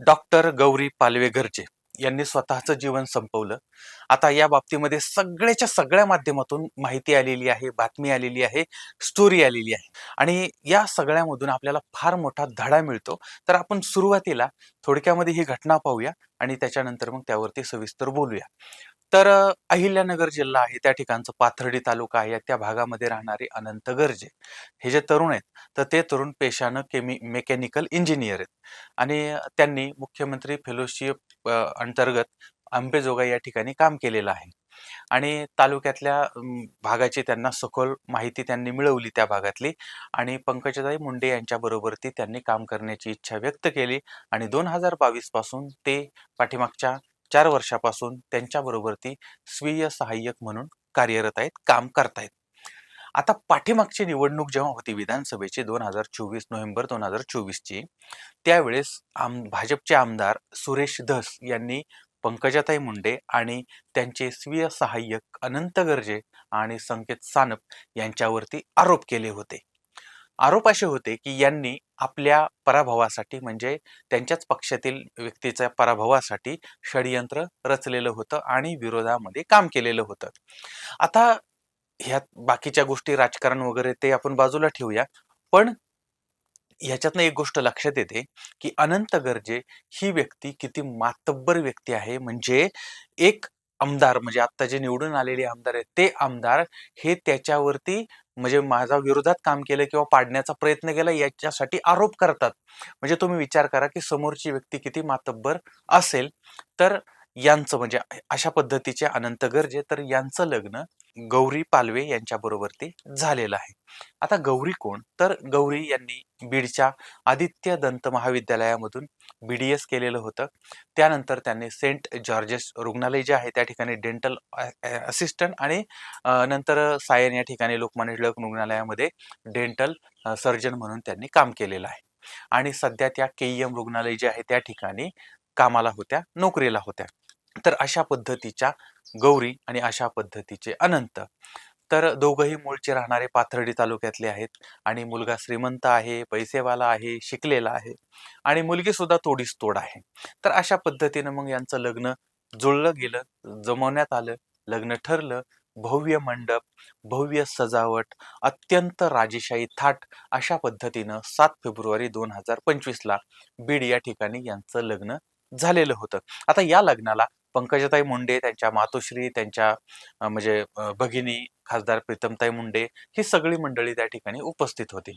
Doctor Gauri पालवेघरचे यांनी स्वतःचं जीवन संपवलं. आता या बाबतीमध्ये सगळ्याच्या सगळ्या माध्यमातून माहिती आलेली आहे बातमी आलेली आहे स्टोरी आलेली आहे. आणि या सगळ्यामधून आपल्याला फार मोठा धडा मिळतो. तर आपण सुरुवातीला थोडक्यामध्ये ही घटना पाहूया आणि त्याच्यानंतर मग त्यावरती सविस्तर बोलूया. तर अहिल्यानगर जिल्हा आहे त्या ठिकाणचं पाथर्डी तालुका आहे. त्या भागामध्ये राहणारे अनंत गर्जे हे जे तरुण आहेत तर ते तरुण पेशानं केमी मेकॅनिकल इंजिनियर आहेत. आणि त्यांनी मुख्यमंत्री फेलोशिप अंतर्गत अंबेजोगाई या ठिकाणी काम केलेलं आहे. आणि तालुक्यातल्या भागाची त्यांना सखोल माहिती त्यांनी मिळवली त्या भागातली आणि पंकजदाई मुंडे यांच्याबरोबर ती त्यांनी काम करण्याची इच्छा व्यक्त केली आणि दोन हजार बावीसपासून ते पाठीमागच्या चार वर्षापासून त्यांच्याबरोबर ती स्वीय सहाय्यक म्हणून कार्यरत आहेत काम करतायत. आता पाठीमागची निवडणूक जेव्हा होती विधानसभेची दोन हजार चोवीस नोव्हेंबर दोन हजार चोवीसची त्यावेळेस आम भाजपचे आमदार सुरेश धस यांनी पंकजाताई मुंडे आणि त्यांचे स्वीय सहाय्यक अनंत गर्जे आणि संकेत सानप यांच्यावरती आरोप केले होते. आरोप असे होते की यांनी आपल्या पराभवासाठी म्हणजे त्यांच्याच पक्षातील व्यक्तीच्या पराभवासाठी षडयंत्र रचलेलं होतं आणि विरोधामध्ये काम केलेलं होतं. आता ह्यात बाकीच्या गोष्टी राजकारण वगैरे ते आपण बाजूला ठेवूया. पण ह्याच्यातनं एक गोष्ट लक्षात येते की अनंत गर्जे ही व्यक्ती किती मातब्बर व्यक्ती आहे. म्हणजे एक आमदार म्हणजे आता जे निवडून आलेले आमदार आहेत ते आमदार हे त्याच्यावरती म्हणजे माझा विरोधात काम केलं किंवा पाडण्याचा प्रयत्न केला याच्यासाठी आरोप करतात. म्हणजे तुम्ही विचार करा की समोरची व्यक्ती किती मातब्बर असेल तर यांचं म्हणजे अशा पद्धतीचे अनंत गर्जे तर यांचं लग्न गौरी पालवे यांच्या बरोबरती झालेलं आहे. आता गौरी कोण? तर गौरी यांनी बीडच्या आदित्य दंत महाविद्यालयामधून बी डी एस केलेलं होतं. त्यानंतर त्यांनी सेंट जॉर्जेस रुग्णालय जे आहे त्या ठिकाणी डेंटल असिस्टंट आणि नंतर सायन या ठिकाणी लोकमान्य टिळक रुग्णालयामध्ये डेंटल सर्जन म्हणून त्यांनी काम केलेलं आहे. आणि सध्या त्या के एम रुग्णालय जे आहे त्या ठिकाणी कामाला होत्या नोकरीला होत्या. तर अशा पद्धतीच्या गौरी आणि अशा पद्धतीचे अनंत. तर दोघंही मूळचे राहणारे पाथर्डी तालुक्यातले आहेत आणि मुलगा श्रीमंत आहे पैसेवाला आहे शिकलेला आहे आणि मुलगी सुद्धा तोडीस तोड आहे. तर अशा पद्धतीनं मग यांचं लग्न जुळलं गेलं जमवण्यात आलं लग्न ठरलं. भव्य मंडप भव्य सजावट अत्यंत राजेशाही थाट अशा पद्धतीनं सात फेब्रुवारी दोन हजार पंचवीसला बीड या ठिकाणी यांचं लग्न झालेलं होतं. आता या लग्नाला पंकजाताई मुंडे त्यांच्या मातोश्री त्यांच्या म्हणजे भगिनी खासदार प्रीतमताई मुंडे ही सगळी मंडळी त्या ठिकाणी उपस्थित होती.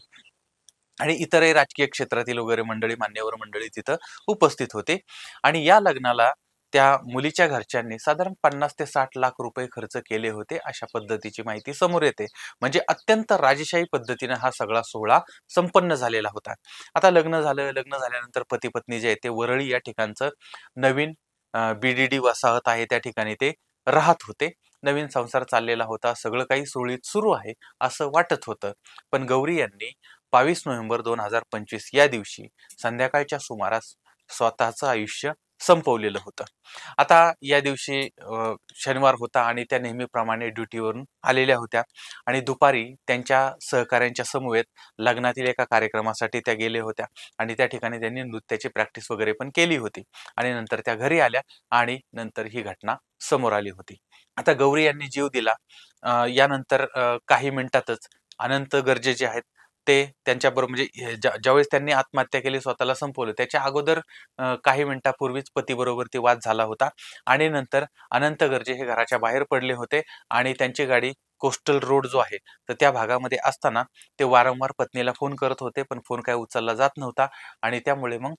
आणि इतरही राजकीय क्षेत्रातील वगैरे मंडळी मान्यवर मंडळी तिथं उपस्थित होते. आणि या लग्नाला त्या मुलीच्या घरच्यांनी साधारण पन्नास ते साठ लाख रुपये खर्च केले होते अशा पद्धतीची माहिती समोर येते. म्हणजे अत्यंत राजेशाही पद्धतीने हा सगळा सोहळा संपन्न झालेला होता. आता लग्न झालं लग्न झाल्यानंतर पती पत्नी जे आहे ते वरळी या ठिकाणचं नवीन बीडीडी वसाहत आहे त्या ठिकाणी ते राहत होते. नवीन संसार चाललेला होता. सगळं काही सुरळीत सुरू आहे असं वाटत होतं. पण गौरी यांनी बावीस नोव्हेंबर दोन हजार पंचवीस या दिवशी संध्याकाळच्या सुमारास स्वतःचं आयुष्य संपवलेलं होतं. आता या दिवशी शनिवार होता आणि त्या नेहमीप्रमाणे ड्युटीवरून आलेल्या होत्या आणि दुपारी त्यांच्या सहकाऱ्यांच्या समवेत लग्नातील एका कार्यक्रमासाठी त्या गेल्या होत्या आणि त्या ठिकाणी त्यांनी नृत्याची प्रॅक्टिस वगैरे पण केली होती आणि नंतर त्या घरी आल्या आणि नंतर ही घटना समोर आली होती. आता गौरी यांनी जीव दिला. यानंतर काही मिनिटातच अनंत गरजे जे आहेत ते त्यांच्याबरोबर म्हणजे ज्या- ज्यावेळेस त्यांनी आत्महत्या केली स्वतःला संपवलं त्याच्या अगोदर काही मिनिटापूर्वीच पतीबरोबर ती वाद झाला होता. आणि नंतर अनंत गर्जे हे घराच्या बाहेर पडले होते आणि त्यांची गाडी कोस्टल रोड जो आहे तर त्या भागामध्ये असताना ते वारंवार पत्नीला फोन करत होते पण फोन काय उचलला जात नव्हता. आणि त्यामुळे मग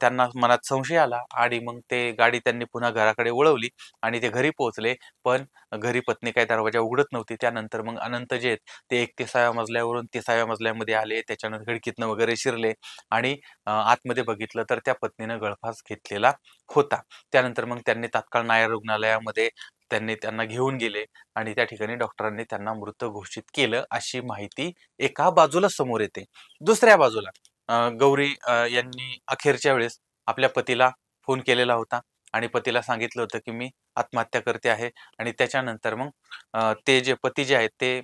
त्यांना मनात संशय आला आणि मग ते गाडी त्यांनी पुन्हा घराकडे वळवली आणि ते घरी पोहोचले. पण घरी पत्नी काय दरवाजा उघडत नव्हती. त्यानंतर मग अनंत जे आहेत ते एकतिसाव्या मजल्यावरून तिसाव्या मजल्यामध्ये आले त्याच्यानंतर खिडकीतनं वगैरे शिरले आणि आतमध्ये बघितलं तर त्या पत्नीनं गळफास घेतलेला होता. त्यानंतर मग त्यांनी तात्काळ नायर रुग्णालयामध्ये त्यांनी त्यांना घेऊन गेले आणि त्या ठिकाणी डॉक्टरांनी त्यांना मृत घोषित केलं अशी माहिती एका बाजूला समोर येते. दुसऱ्या बाजूला गौरी यांनी अखेरच्या वेळेस आपल्या पतीला फोन केलेला होता. आणि पतीला सांगितलं होतं की मी आत्महत्या करते आहे आणि त्याच्यानंतर मग ते जे पती जे आहेत ते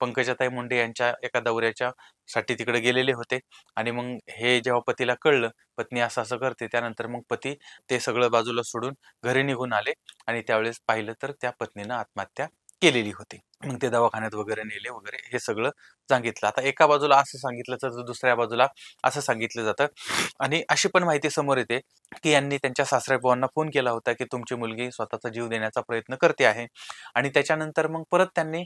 पंकजाताई मुंडे यांच्या एका दौऱ्याच्या साठी तिकडे गेलेले होते. आणि मग हे जेव्हा पतीला कळलं पत्नी असं असं करते त्यानंतर मग पती ते सगळं बाजूला सोडून घरी निघून आले आणि त्यावेळेस पाहिलं तर त्या पत्नीनं आत्महत्या केलेली होती. मग ते दवाखान्यात वगैरे नेले वगैरे हे सगळं सांगितलं. आता एका बाजूला असं सांगितलं तर दुसऱ्या बाजूला असं सांगितलं जातं. आणि अशी पण माहिती समोर येते की यांनी त्यांच्या सासरे फोन केला होता की तुमची मुलगी स्वतःचा जीव देण्याचा प्रयत्न करते आहे. आणि त्याच्यानंतर मग परत त्यांनी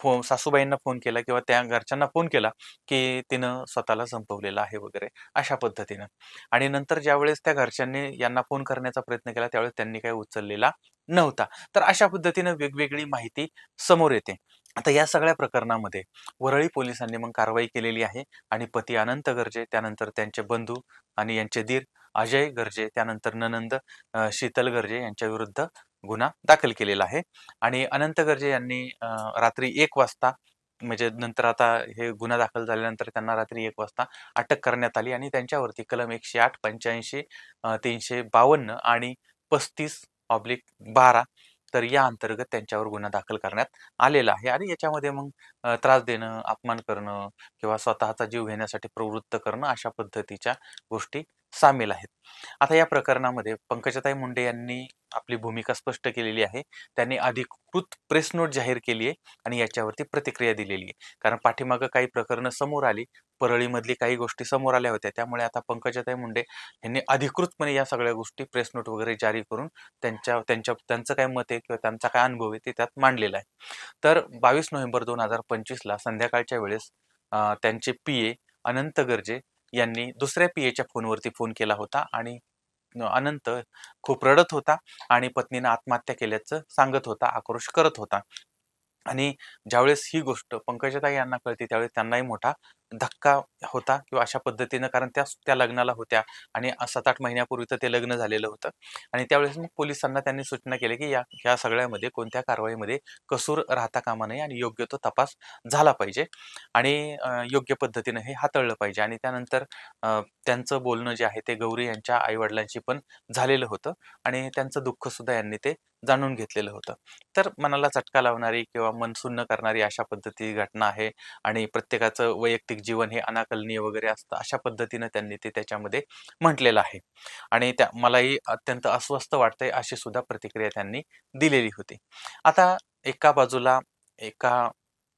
फो सासूबाईंना फोन केला किंवा त्या घरच्यांना फोन केला की तिनं स्वतःला संपवलेलं आहे वगैरे अशा पद्धतीनं. आणि नंतर ज्यावेळेस त्या घरच्यांनी यांना फोन करण्याचा प्रयत्न केला त्यावेळेस त्यांनी काही उचललेला नव्हता. तर अशा पद्धतीनं वेगवेगळी माहिती समोर येते. आता या सगळ्या प्रकरणामध्ये वरळी पोलिसांनी मग कारवाई केलेली आहे आणि पती अनंत गर्जे त्यानंतर त्यांचे बंधू आणि यांचे दीर अजय गर्जे त्यानंतर ननंद शीतल गर्जे यांच्या विरुद्ध गुन्हा दाखल केलेला आहे. आणि अनंत गर्जे यांनी रात्री एक वाजता म्हणजे नंतर आता हे गुन्हा दाखल झाल्यानंतर त्यांना रात्री एक वाजता अटक करण्यात आली आणि त्यांच्यावरती कलम एकशे आठ पंच्याऐंशी तीनशे बावन्न आणि पस्तीस ऑब्लिक बारा तर या अंतर्गत त्यांच्यावर गुन्हा दाखल करण्यात आलेला आहे आणि याच्यामध्ये मग त्रास देणं अपमान करणं किंवा स्वतःचा जीव घेण्यासाठी प्रवृत्त करणं अशा पद्धतीच्या गोष्टी सामील आहेत. आता या प्रकरणामध्ये पंकजाताई मुंडे यांनी आपली भूमिका स्पष्ट केलेली आहे. त्यांनी अधिकृत प्रेस नोट जाहीर केली आहे आणि याच्यावरती प्रतिक्रिया दिलेली आहे. कारण पाठीमागं काही प्रकरणं समोर आली परळीमधली काही गोष्टी समोर आल्या होत्या. त्यामुळे आता पंकजाताई मुंडे यांनी अधिकृतपणे या सगळ्या गोष्टी प्रेस नोट वगैरे जारी करून त्यांच्या त्यांच्या त्यांचं काय मत आहे किंवा त्यांचा काय अनुभव आहे ते त्यात मांडलेला आहे. तर बावीस नोव्हेंबर दोन हजार पंचवीसला संध्याकाळच्या वेळेस त्यांचे पी ए अनंत गर्जे यांनी दुसऱ्या पी एच्या फोनवरती फोन केला होता आणि अनंत खूप रडत होता आणि पत्नीनं आत्महत्या केल्याचं सांगत होता आक्रोश करत होता. आणि ज्यावेळेस ही गोष्ट पंकजाताई यांना कळते त्यावेळेस त्यांनाही मोठा धक्का होता किंवा अशा पद्धतीनं कारण त्या त्या लग्नाला होत्या आणि सात आठ महिन्यापूर्वी तर ते लग्न झालेलं होतं. आणि त्यावेळेस मग पोलिसांना त्यांनी सूचना केली की या या सगळ्यामध्ये कोणत्या कारवाईमध्ये कसूर राहता कामा नये आणि योग्य तो तपास झाला पाहिजे आणि योग्य पद्धतीनं हे हाताळलं पाहिजे. आणि त्यानंतर त्यांचं बोलणं जे आहे ते गौरी यांच्या आईवडिलांशी पण झालेलं होतं आणि त्यांचं दुःख सुद्धा यांनी ते जाणून घेतलेलं होतं. तर मनाला चटका लावणारी किंवा मन सुन्न करणारी अशा पद्धती घटना आहे आणि प्रत्येकाचं वैयक्तिक जीवन हे अनाकलनीय वगैरे असतं अशा पद्धतीनं त्यांनी ते त्याच्यामध्ये म्हटलेलं आहे. आणि त्या मलाही अत्यंत अस्वस्थ वाटतंय अशी सुद्धा प्रतिक्रिया त्यांनी दिलेली होती. आता एका बाजूला एका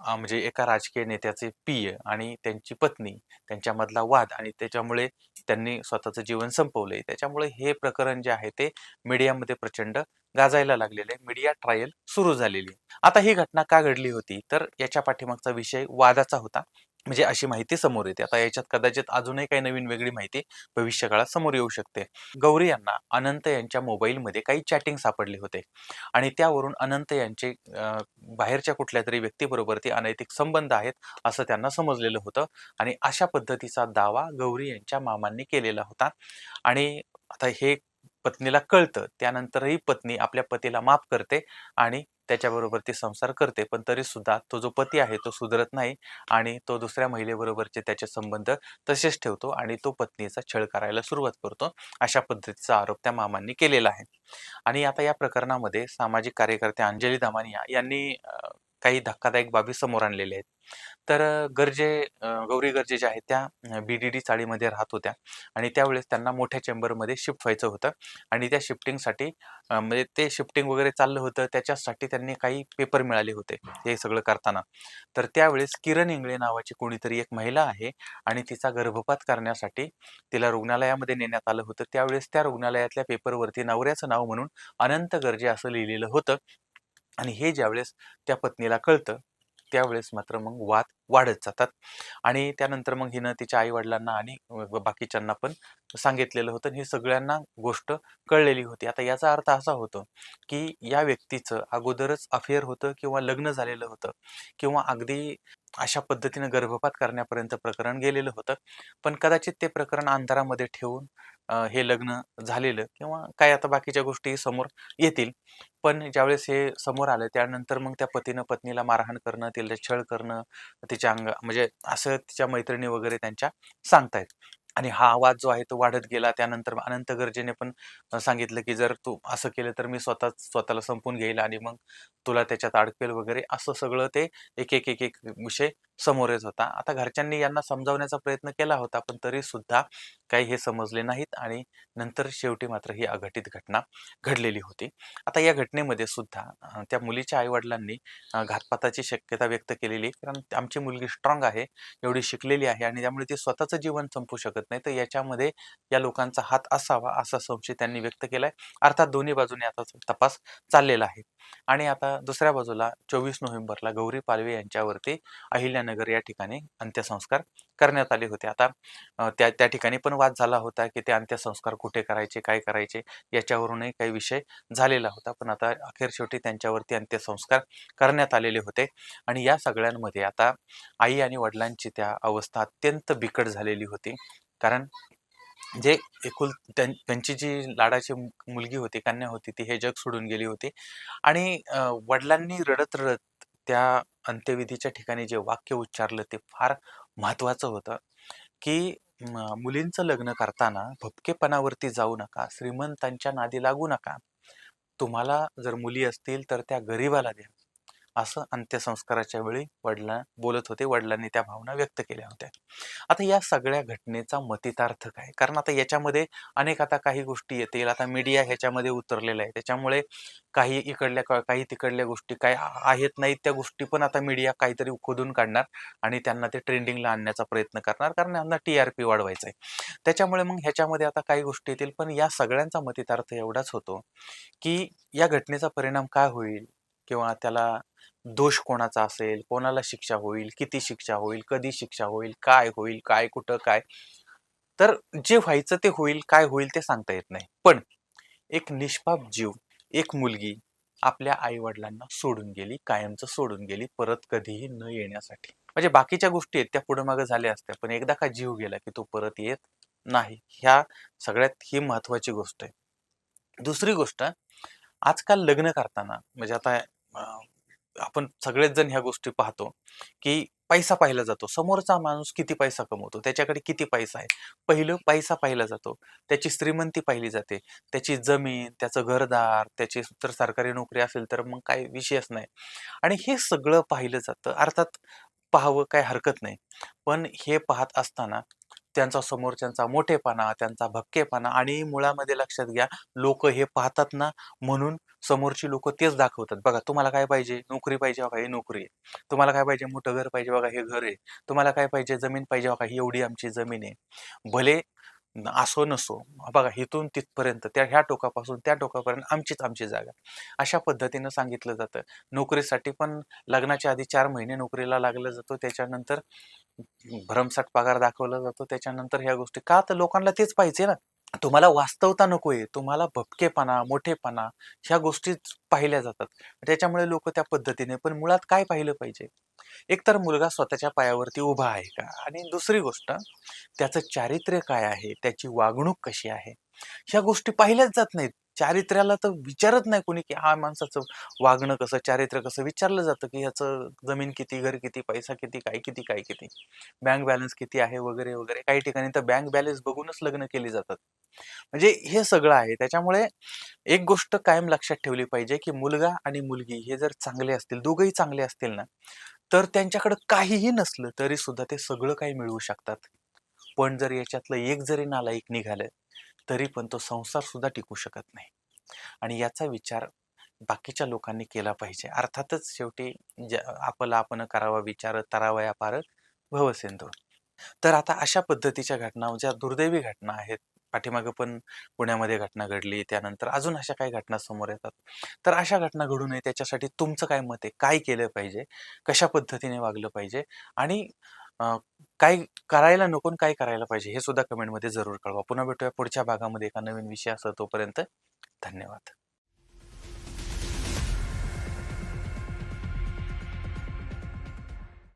म्हणजे एका राजकीय नेत्याचे पिय आणि त्यांची पत्नी त्यांच्यामधला वाद आणि त्याच्यामुळे त्यांनी स्वतःचं जीवन संपवले त्याच्यामुळे हे प्रकरण जे आहे ते मीडियामध्ये प्रचंड गाजायला लागलेले. मीडिया ट्रायल सुरू झालेली. आता ही घटना का घडली होती? तर याच्या पाठीमागचा विषय वादाचा होता. म्हणजे अशी माहिती समोर येते. आता याच्यात कदाचित अजूनही काही नवीन वेगळी माहिती भविष्यकाळात समोर येऊ शकते. गौरी यांना अनंत यांच्या मोबाईलमध्ये काही चॅटिंग सापडले होते. आणि त्यावरून अनंत यांचे बाहेरच्या कुठल्या तरी व्यक्तीबरोबर ते अनैतिक संबंध आहेत असं त्यांना समजलेलं होतं. आणि अशा पद्धतीचा दावा गौरी यांच्या मामांनी केलेला होता. आणि आता हे पत्नीला कळतं. त्यानंतरही पत्नी आपल्या पतीला माफ करते आणि त्याच्याबरोबर ती संसार करते. पण तरी सुद्धा तो जो पती आहे तो सुधरत नाही आणि तो दुसऱ्या महिलेबरोबरचे त्याचे संबंध तसेच ठेवतो आणि तो पत्नीचा छळ करायला सुरुवात करतो. अशा पद्धतीचा आरोप त्या मामांनी केलेला आहे. आणि आता या प्रकरणामध्ये सामाजिक कार्यकर्ते अंजली दामानिया यांनी काही धक्कादायक बाबी समोर आणलेल्या आहेत. तर गरजे गौरी गर्जे ज्या आहेत त्या बी डी डी चाळीमध्ये राहत होत्या. आणि त्यावेळेस त्यांना मोठ्या चेंबरमध्ये शिफ्ट व्हायचं होतं. आणि त्या शिफ्टिंगसाठी म्हणजे ते शिफ्टिंग वगैरे चाललं होतं. त्याच्यासाठी त्यांनी काही पेपर मिळाले होते हे सगळं करताना. तर त्यावेळेस किरण इंगळे नावाची कोणीतरी एक महिला आहे आणि तिचा गर्भपात करण्यासाठी तिला रुग्णालयामध्ये नेण्यात आलं होतं. त्यावेळेस त्या रुग्णालयातल्या पेपरवरती नवऱ्याचं नाव म्हणून अनंत गर्जे असं लिहिलेलं होतं. आणि हे ज्यावेळेस त्या पत्नीला कळतं त्यावेळेस मात्र मग वाद वाढत जातात. आणि त्यानंतर मग हिनं तिच्या आई वडिलांना आणि बाकीच्यांना पण सांगितलेलं होतं. हे सगळ्यांना गोष्ट कळलेली होती. आता याचा अर्थ असा होतो की या व्यक्तीचं अगोदरच अफेअर होतं किंवा लग्न झालेलं होतं किंवा अगदी अशा पद्धतीनं गर्भपात करण्यापर्यंत प्रकरण गेलेलं होतं. पण कदाचित ते प्रकरण अंधारामध्ये ठेवून हे लग्न झालेलं किंवा काय आता बाकीच्या गोष्टी समोर येतील. पण ज्यावेळेस हे समोर आलं त्यानंतर मग त्या पतीनं पत्नीला मारहाण करणं तिला छळ करणं तिच्या अंग म्हणजे असं तिच्या मैत्रिणी वगैरे त्यांच्या सांगतायत. आणि हा आवाज जो आहे तो वाढत गेला. त्यानंतर अनंत गरजेने पण सांगितलं की जर तू असं केलं तर मी स्वतः स्वतःला संपून घेईल आणि मग तुला त्याच्यात अडकेल वगैरे. असं सगळं ते एक एक एक एक विषय समोर येत होता. आता घरच्यांनी यांना समजावण्याचा प्रयत्न केला होता पण तरी सुद्धा काही हे समजले नाहीत आणि नंतर शेवटी मात्र ही अघटित घटना घडलेली होती. आता या घटनेमध्ये सुद्धा त्या मुलीच्या आईवडिलांनी घातपाताची शक्यता व्यक्त केलेली आहे. कारण आमची मुलगी स्ट्रॉंग आहे एवढी शिकलेली आहे आणि त्यामुळे ती स्वतःचं जीवन संपू शकत नाही तर याच्यामध्ये या लोकांचा हात असावा असा संशय त्यांनी व्यक्त केलाय. अर्थात दोन्ही बाजूने आता तपास चाललेला आहे. आणि आता दुसऱ्या बाजूला चोवीस नोव्हेंबरला गौरी पालवे यांच्यावरती अहिल्यानगर या ठिकाणी अंत्यसंस्कार करण्यात आले होते. आता त्या त्या ठिकाणी पण वाद झाला होता की ते अंत्यसंस्कार कुठे करायचे काय करायचे याच्यावरूनही काही विषय झालेला होता. पण आता अखेर शेवटी त्यांच्यावरती अंत्यसंस्कार करण्यात आलेले होते. आणि या सगळ्यांमध्ये आता आई आणि वडिलांची त्या अवस्था अत्यंत बिकट झालेली होती. कारण जे एकुल त्यां त्यांची जी लाडाची मुलगी होती कन्या होती ती हे जग सोडून गेली होती. आणि वडिलांनी रडत रडत त्या अंत्यविधीच्या ठिकाणी जे वाक्य उच्चारलं ते फार महत्वाचं होतं की मुलींचं लग्न करताना भपकेपणावरती जाऊ नका श्रीमंतांच्या नादी लागू नका. तुम्हाला जर मुली असतील तर त्या गरीबाला द्या. असं अंत्यसंस्काराच्या वेळी वडिला बोलत होते. वडिलांनी त्या भावना व्यक्त केल्या होत्या. आता या सगळ्या घटनेचा मतितार्थ काय? कारण आता याच्यामध्ये अनेक आता काही गोष्टी येतील. आता मीडिया ह्याच्यामध्ये उतरलेला आहे त्याच्यामुळे काही इकडल्या काही तिकडल्या गोष्टी काय आहेत नाहीत त्या गोष्टी पण आता मीडिया काहीतरी खोदून काढणार आणि त्यांना ते ट्रेंडिंगला आणण्याचा प्रयत्न करणार. कारण यांना टी आर पी वाढवायचा आहे त्याच्यामुळे मग ह्याच्यामध्ये आता काही गोष्टी येतील. पण या सगळ्यांचा मतितार्थ एवढाच होतो की या घटनेचा परिणाम काय होईल? किंवा त्याला दोष कोणाचा असेल कोणाला शिक्षा होईल किती शिक्षा होईल कधी शिक्षा होईल काय होईल काय कुठं काय? तर जे व्हायचं ते होईल काय होईल ते सांगता येत नाही. पण एक निष्पाप जीव एक मुलगी आपल्या आई वडिलांना सोडून गेली कायमचं सोडून गेली परत कधीही न येण्यासाठी. म्हणजे बाकीच्या गोष्टी आहेत त्या पुढे मागे झाल्या असत्या पण एकदा का जीव गेला की तो परत येत नाही ह्या सगळ्यात ही महत्वाची गोष्ट आहे. दुसरी गोष्ट आजकाल लग्न करताना म्हणजे आता आपण सगळेच जण ह्या गोष्टी पाहतो की पैसा पाहिला जातो. समोरचा माणूस किती पैसा कमवतो? त्याच्याकडे किती पैसा आहे? पहिलं पैसा पाहिला जातो. त्याची श्रीमंती पाहिली जाते. त्याची जमीन त्याचं घरदार त्याची तर सरकारी नोकरी असेल तर मग काही विषयच नाही. आणि हे सगळं पाहिलं जातं. अर्थात पाहावं काही हरकत नाही. पण हे पाहत असताना त्यांचा समोरच्यांचा मोठेपणा त्यांचा भक्केपणा आणि मुळामध्ये लक्षात घ्या लोक हे पाहतात ना म्हणून समोरची लोक तेच दाखवतात. बघा तुम्हाला काय पाहिजे? नोकरी पाहिजे बघा ही नोकरी आहे. तुम्हाला काय पाहिजे? मोठं घर पाहिजे बघा हे घर आहे. तुम्हाला काय पाहिजे? जमीन पाहिजे बघा ही एवढी आमची जमीन आहे. भले असो नसो. बघा इथून तिथपर्यंत त्या ह्या टोकापासून त्या टोकापर्यंत आमचीच आमची जागा. अशा पद्धतीनं सांगितलं जातं. नोकरीसाठी पण लग्नाच्या आधी चार महिने नोकरीला लागलं जातो. त्याच्यानंतर भरमसाठ पगार दाखवला जातो. त्याच्यानंतर ह्या गोष्टी का तर लोकांना तेच पाहिजे ना? तुम्हाला वास्तवता नकोय तुम्हाला भपकेपणा मोठेपणा ह्या गोष्टी पाहिल्या जातात. त्याच्यामुळे लोक त्या पद्धतीने पण मुळात काय पाहिलं पाहिजे? एकतर मुलगा स्वतःच्या पायावरती उभा आहे का? आणि दुसरी गोष्ट त्याचं चारित्र्य काय आहे? त्याची वागणूक कशी आहे? ह्या गोष्टी पाहिल्याच जात नाहीत. चारित्र्याला तर विचारत नाही कोणी की हा माणसाचं वागणं कसं चारित्र्य कसं? विचारलं जातं की ह्याचं जमीन किती घर किती पैसा किती काय किती काय किती? बँक बॅलन्स किती आहे वगैरे वगैरे काही ठिकाणी तर बँक बॅलन्स बघूनच लग्न केली जातात. म्हणजे हे सगळं आहे. त्याच्यामुळे एक गोष्ट कायम लक्षात ठेवली पाहिजे की मुलगा आणि मुलगी हे जर चांगले असतील दोघंही चांगले असतील ना तर त्यांच्याकडे काहीही नसलं तरी सुद्धा ते सगळं काही मिळवू शकतात. पण जर याच्यातलं एक जरी नालायक निघालं तरी पण तो संसार सुद्धा टिकू शकत नाही. आणि याचा विचार बाकीच्या लोकांनी केला पाहिजे. अर्थातच शेवटी ज- आपला आपण करावा विचार तरावया पार भवसेंदू. तर आता अशा पद्धतीच्या घटना ज्या दुर्दैवी घटना आहेत पाठीमागं पण पुण्यामध्ये घटना घडली त्यानंतर अजून अशा काही घटना समोर येतात. तर अशा घटना घडू नये त्याच्यासाठी तुमचं काय मत आहे? काय केलं पाहिजे? कशा पद्धतीने वागलं पाहिजे? आणि काय करायला नको आणि काय करायला पाहिजे हे सुद्धा कमेंटमध्ये जरूर कळवा. पुन्हा भेटूया पुढच्या भागामध्ये एका नवीन विषयासह तोपर्यंत धन्यवाद.